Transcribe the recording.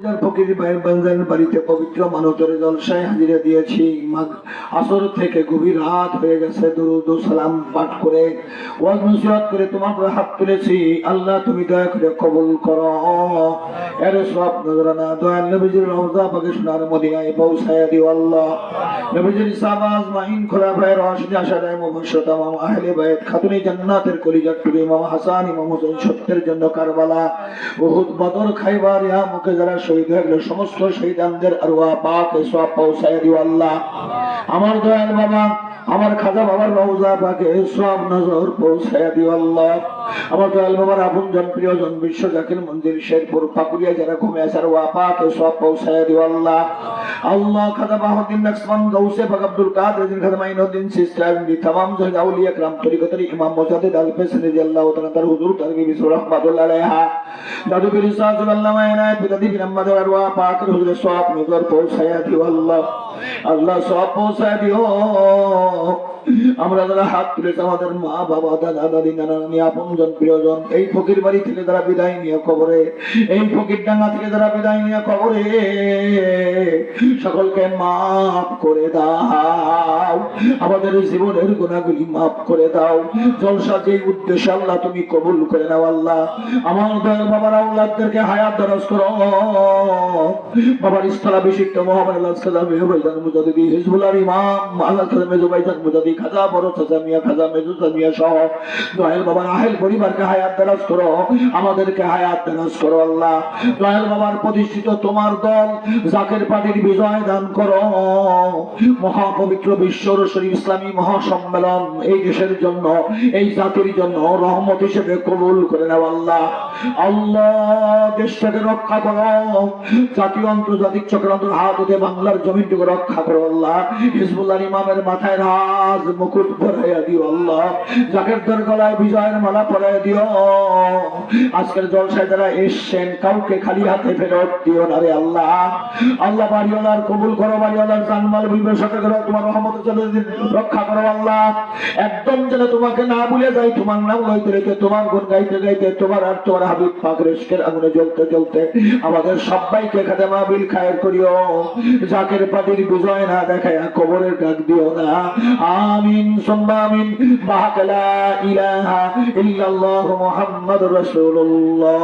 ফকির ভাইয়ের বাড়িতে পবিত্র মানতের জলসায় হাজিরা দিয়েছি। আসর থেকে গভীর রাত হয়ে গেছে। দরুদ সালাম পাঠ করে, ওয়াজ নসিহত করে তোমার হাত তুলেছি। আল্লাহ, তুমি দয়া করে কবুল করো। এর সব নজরানা দয়াল নবীজির রওজা পাকে সোনার মদিনায় পৌঁছায় দিও আল্লাহ। নবীজির সাবাজ মাহিন, খোলা ভাইয়ের রশদি আশারায় মুবাশশাত ইমাম আহলে বাইত খাতুনে জান্নাতের কলিজার টুবি ইমাম হাসান, ইমাম হোসেন সত্যের জন্য কারবালা। উহুদ বদর খাইবার ইয়া মুখে যারা শহীদ সমস্ত শহীদানদের আরোয়া পাক সব পৌঁছায় দিও আল্লাহ। আমার দয়াল বাবা, আমার খাজা বাবার রওজা পাকে সব নজর পৌঁছায় দিও আল্লাহ। আমার দয়াল বাবার আপন জন প্রিয়জন বিশ্ব জাকির মন্দির শেরপুর পাকুড়িয়া যারা ঘুমে আসার ওয়া পাকে সব পৌঁছায় দিও আল্লাহ। আল্লাহ খাজা বাহুদ্দিন লক্ষ্মণ গৌসে পাক আব্দুল কাদের দিন খাজা মাইনুদ্দিন সিস্টার দি तमाम জহিদ আউলিয়া کرام তরিকতের ইমাম মুজাদ্দিদ আল ফেসন রাদিয়াল্লাহু তাআলা তার হুজুর তার বিবি রাহমাতুল্লাহ আলাইহা দাদু বীর সাহেব আল্লাহ মায়নাত বিদাদি বিন আহমদ আরওয়া পাক হুজুর সওয়াব নজর পৌঁছায়া দিও আল্লাহ আল্লাহ সওয়াব পৌঁছায়া দিও আমরা যারা হাত তুলেছে, আমাদের মা, বাবা, দাদা, দাদি, নানা, নানি আপনজন প্রিয়জন, এই ফকির বাড়ি থেকে যারা বিদায় নিয়ে কবরে, এই ফকির ডাঙ্গা থেকে যারা বিদায় নিয়ে কবরে, সকলকে মাফ করে দাও। আমাদের জীবনের গুণাগুলি মাফ করে দাও। জলসা যে উদ্দেশ্যে আল্লাহ তুমি কবুল করে নাও, আল্লাহ। আমার দয়াল বাবার আউলাদদেরকে হায়াত দরাজ করো। বাবার স্থলাভিষিক্ত মোহাম্মদ আল্লাহ সাল্লাম ভাইজান মুজাদিদি হিজবুল্লাহর ইমাম আল্লাহ সাল্লাম মেজু মুজাদি খাজা, বড় মিয়া, খাজা মেজু মিয়া সহ পরিবারকে হায়াত করো, আমাদেরকে হায়াত করো আল্লাহ। বাবার প্রতিষ্ঠিত তোমার দল জাকের বিজয় দান করো। মহাপবিত্র বিশ্বর শরীফ ইসলামী মহাসম্মেলন এই দেশের জন্য, এই জাতির জন্য রহমত হিসেবে কবুল করে নাও আল্লাহ। আল্লাহ, দেশটাকে রক্ষা করো। জাতীয় আন্তর্জাতিক চক্রান্তর হাত হতে বাংলার জমিনটুকু রক্ষা করো আল্লাহ। হিজবুল্লাহ ইমামের মাথায় রাজ মুকুট পরাইয়া দিও আল্লাহ। জাকের দর গলায় বিজয়ের মালা পরাইয়া দিও। আজকের জলসায় যারা এসছেন, কাউকে খালি হাতে ফেরত দিও না রে আল্লাহ। আল্লাহ বাড়িওয়ালার কবুল করো, বাড়িওয়ালার জানমাল বিবেচনা করো, তোমার রহমত যেন রক্ষা করো আল্লাহ। একদম যেন তোমাকে না ভুলে যাই, তোমার নাম লইতে রেখে তোমার গুণ গাইতে গাইতে, তোমার আর তোমার হাবিব পাক রেস্কের আগুনে জ্বলতে জ্বলতে আমাদের সবাইকে খাতে মাহবিল খায়ের করিও। জাকের পাটির বিজয় না দেখায় কবরের ডাক দিও না। আমিন সুম্মা আমিন বাহাকালা ইলাহা ইল্লাল্লাহু মুহাম্মাদুর রাসূলুল্লাহ।